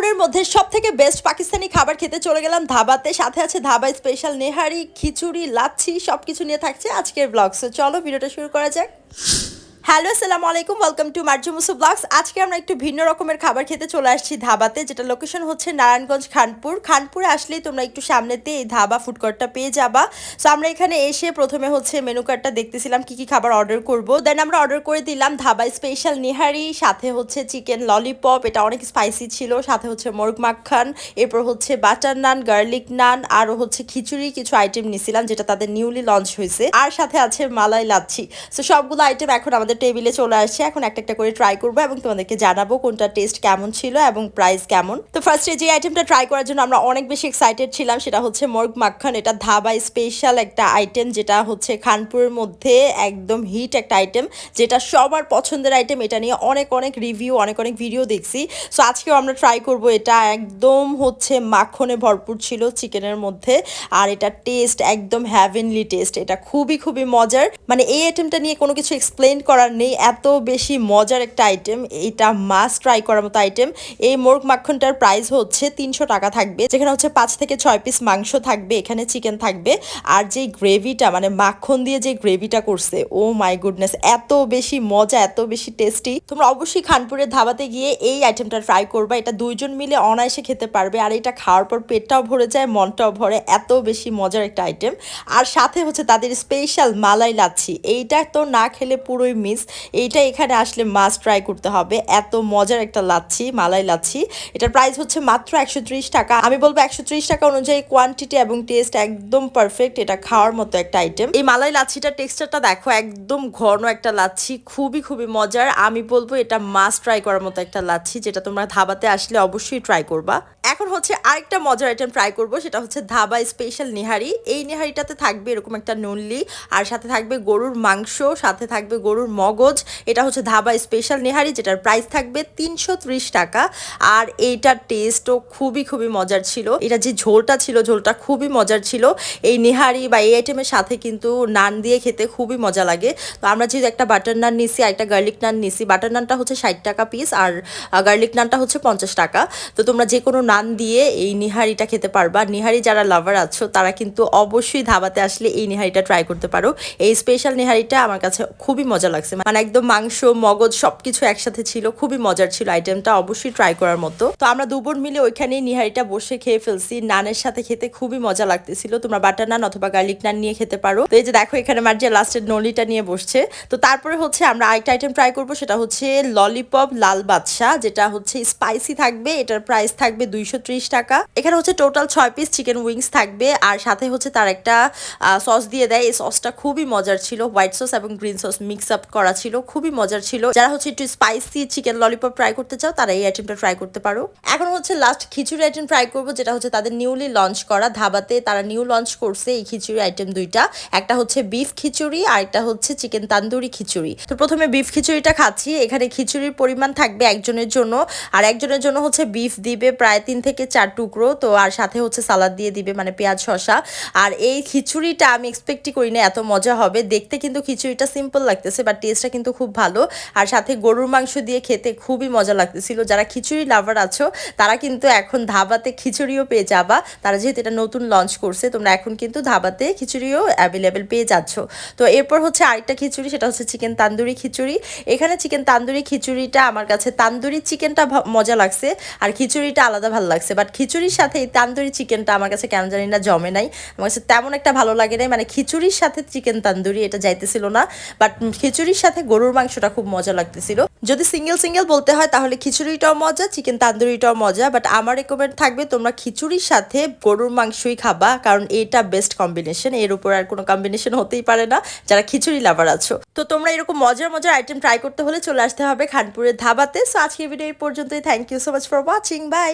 খানপুরের মধ্যে সব থেকে বেস্ট পাকিস্তানি খাবার খেতে চলে গেলাম ধাবাতে। সাথে আছে ধাবা স্পেশাল নেহারি, খিচুড়ি, লাচ্ছি সব কিছু নিয়ে থাকছে আজকের ব্লগ সো চলো, ভিডিওটা শুরু করা যাক। হ্যালো, আসসালামু আলাইকুম ওয়েলকাম টু মার্জুমুসু ব্লগস আজকে আমরা একটু ভিন্ন রকমের খাবার খেতে চলে আসছি ধাবাতে, যেটা লোকেশন হচ্ছে নারায়ণগঞ্জ, খানপুর। খানপুরে আসলেই তোমরা একটু সামনেতে এই ধাবা ফুড কোর্টটা পেয়ে যাবা। সো আমরা এখানে এসে প্রথমে হচ্ছে মেনু কার্ডটা দেখতেছিলাম, কি কি খাবার অর্ডার করব। দেন আমরা অর্ডার করে দিলাম ধাবা স্পেশাল নিহারি, সাথে হচ্ছে চিকেন ললিপপ এটা অনেক স্পাইসি ছিল। সাথে হচ্ছে মোরগ মাখান, এরপর হচ্ছে বাটার নান গার্লিক নান আরও হচ্ছে খিচুড়ি কিছু আইটেম নিছিলাম, যেটা তাদের নিউলি লঞ্চ হয়েছে। আর সাথে আছে মালাই লাচ্ছি। সো সবগুলো আইটেম এখন আমাদের টেবিলে চলে আসছে। এখন একটা একটা করে ট্রাই করব এবং তোমাদেরকে জানাব কোনটা টেস্ট কেমন ছিল এবং প্রাইস কেমন। তো ফার্স্টে যে আইটেমটা ট্রাই করার জন্য আমরা অনেক বেশি এক্সাইটেড ছিলাম, সেটা হচ্ছে মোরগ মাখন এটা ধাবা স্পেশাল একটা আইটেম যেটা হচ্ছে খানপুরের মধ্যে একদম হিট একটা আইটেম যেটা সবার পছন্দের আইটেম এটা নিয়ে অনেক অনেক রিভিউ অনেক অনেক ভিডিও দেখছি। সো আজকেও আমরা ট্রাই করব এটা। একদম হচ্ছে মাখনে ভরপুর ছিল চিকেনের মধ্যে। আর এটা টেস্ট একদম হ্যাভেনলি টেস্ট এটা খুবই খুবই মজার। মানে এই আইটেমটা নিয়ে কোনো কিছু এক্সপ্লেন করার নেই, এত বেশি মজার একটা আইটেম এটা মাস্ট ট্রাই করার মতো আইটেম এই মোরগ মাখনটার প্রাইস হচ্ছে তিনশো টাকা থাকবে, যেখানে হচ্ছে পাঁচ থেকে ছয় পিস মাংস থাকবে, এখানে চিকেন থাকবে। আর যে গ্রেভিটা মানে মাখন দিয়ে যে গ্রেভিটা করছে, ও মাই গুডনেস এত বেশি মজা, এত বেশি টেস্টি তোমরা অবশ্যই খানপুরের ধাবাতে গিয়ে এই আইটেমটা ট্রাই করবা, এটা দুইজন মিলে অনায়াসে খেতে পারবে, আর এটা খাওয়ার পর পেটটাও ভরে যায়, মনটাও ভরে, এত বেশি মজার একটা আইটেম আর সাথে হচ্ছে তাদের স্পেশাল মালাই লাচ্ছি, এইটা তো না খেলে পুরোই মিস এইটা এখানে আসলে মাস্ট ট্রাই করতে হবে। এত মজার একটা লাচ্ছি, মালাই লাচ্ছি। এটার প্রাইস হচ্ছে মাত্র একশো টাকা। আমি বলব একশো টাকা অনুযায়ী কোয়ান্টিটি এবং টেস্ট একদম পারফেক্ট এটা খাওয়ার মতো একটা আইটেম এই মালাই লাচ্ছিটার টেক্সচারটা দেখো, একদম ঘন একটা লাচ্ছি, খুবই খুবই মজার। আমি বলব এটা মাস্ট ট্রাই করার মতো একটা লাচ্ছি, যেটা তোমরা ধাবাতে আসলে অবশ্যই ট্রাই করবা। এখন হচ্ছে আরেকটা মজার আইটেম ট্রাই করব, সেটা হচ্ছে ধাবা স্পেশাল নিহারি। এই নিহারিটাতে থাকবে এরকম একটা নুনলি আর সাথে থাকবে গরুর মাংস, সাথে থাকবে গরুর মগজ, এটা হচ্ছে ধাবা স্পেশাল নেহারি, যেটার প্রাইস থাকবে তিনশো ত্রিশ টাকা। আর এইটার টেস্টও খুবই খুবই মজার ছিল। এটা যে ঝোলটা ছিল, ঝোলটা খুবই মজার ছিল। এই নেহারি বা এই আইটেমের সাথে কিন্তু নান দিয়ে খেতে খুবই মজা লাগে। তো আমরা যেহেতু একটা বাটার নান নিছি আর একটা গার্লিক নান নিছি বাটার নানটা হচ্ছে ষাট টাকা পিস আর গার্লিক নানটা হচ্ছে পঞ্চাশ টাকা। তো তোমরা যে কোনো নান দিয়ে এই নিহারিটা খেতে পারবা। নিহারি যারা লাভার আছো, তারা কিন্তু অবশ্যই ধাবাতে আসলে এই নিহারিটা ট্রাই করতে পারো। এই স্পেশাল নিহারিটা আমার কাছে খুবই মজা লাগছে। মানে একদম মাংস, মগজ সবকিছু একসাথে ছিল, খুবই মজার ছিল আইটেমটা অবশ্যই ট্রাই করার মতো। তো আমরা দুবোন মিলে ওইখানে নিহারিটা বসে খেয়ে ফেলছি। নানের সাথে খেতে খুবই মজা লাগতেছিল। তোমরা বাটার নান অথবা গার্লিক নান নিয়ে খেতে পারো। তো এই যে দেখো, এখানে মার্জিয়া লাস্টের নলিটা নিয়ে বসছে। তো তারপরে হচ্ছে আমরা আরেকটা আইটেম ট্রাই করব, সেটা হচ্ছে ললিপপ লাল বাদশা যেটা হচ্ছে স্পাইসি থাকবে, এটার প্রাইস থাকবে দুইশো ত্রিশ টাকা। এখানে হচ্ছে টোটাল ছয় পিস চিকেন উইংস থাকবে, আর সাথে হচ্ছে তার একটা সস দিয়ে দেয়। এই সসটা খুবই মজার ছিল। হোয়াইট সস এবং গ্রিন সস মিক্স আপ করা ছিল, খুবই মজার ছিল। যারা হচ্ছে একটু স্পাইসি চিকেন ললিপপ ট্রাই করতে চাও, তারা এই আইটেমটা ট্রাই করতে পারো। এখন হচ্ছে লাস্ট খিচুড়ি আইটেম ট্রাই করব, যেটা হচ্ছে তাদের নিউলি লঞ্চ করা ধাবাতে। তারা নিউ লঞ্চ করছে এই খিচুড়ি আইটেম দুইটা। একটা হচ্ছে বিফ খিচুড়ি, আর একটা হচ্ছে চিকেন তান্দুরি খিচুড়ি। তো প্রথমে বিফ খিচুড়িটা খাচ্ছি। এখানে খিচুড়ির পরিমাণ থাকবে একজনের জন্য, আর একজনের জন্য হচ্ছে বিফ দিবে প্রায় তিন থেকে চার টুকরো। তো আর সাথে হচ্ছে সালাদ দিয়ে দিবে মানে পেঁয়াজ, শসা। আর এই খিচুড়িটা আমি এক্সপেক্টই করি না, এত মজা হবে। দেখতে কিন্তু খিচুড়িটা সিম্পল লাগতেছে বাট টেস্টটা কিন্তু খুব ভালো। আর সাথে গরুর মাংস দিয়ে খেতে খুবই মজা লাগতেছিল। যারা খিচুড়ি লাভার আছো, তারা কিন্তু এখন ধাবাতে খিচুড়িও পেয়ে যাবা। তারা যেহেতু এটা নতুন লঞ্চ করছে, তোমরা এখন কিন্তু ধাবাতে খিচুড়িও অ্যাভেলেবেল পেয়ে যাচ্ছ। তো এরপর হচ্ছে আরেকটা খিচুড়ি, সেটা হচ্ছে চিকেন তান্দুরি খিচুড়ি। এখানে চিকেন তান্দুরি খিচুড়িটা আমার কাছে তান্দুরি চিকেনটা মজা লাগছে। আর খিচুড়িটা আলাদা ভালো লাগছে। বাট খিচুড়ির সাথে এই তান্দুরি চিকেনটা আমার কাছে কেন জানি না জমে নাই। আমার কাছে তেমন একটা ভালো লাগে নাই। মানে খিচুড়ির সাথে চিকেন তান্দুরি এটা যাইতেছিল না। বাট খিচুড়ির সাথে গরুর মাংসটা খুব মজা লাগতেছিল। যদি সিঙ্গেল সিঙ্গেল বলতে হয়, তাহলে খিচুড়িটাও মজা চিকেন তান্দুরিটাও মজা বাট আমার রেকমেন্ড থাকবে তোমরা খিচুড়ির সাথে গরুর মাংসই খাবা, কারণ এটা বেস্ট কম্বিনেশন এর উপর আর কোনো কম্বিনেশন হতেই পারে না, যারা খিচুড়ি লাভার আছো। তো তোমরা এরকম মজার মজার আইটেম ট্রাই করতে হলে চলে আসতে হবে খানপুরের ধাবাতে। সো আজকের ভিডিও এই পর্যন্তই। Thank you so much for watching bye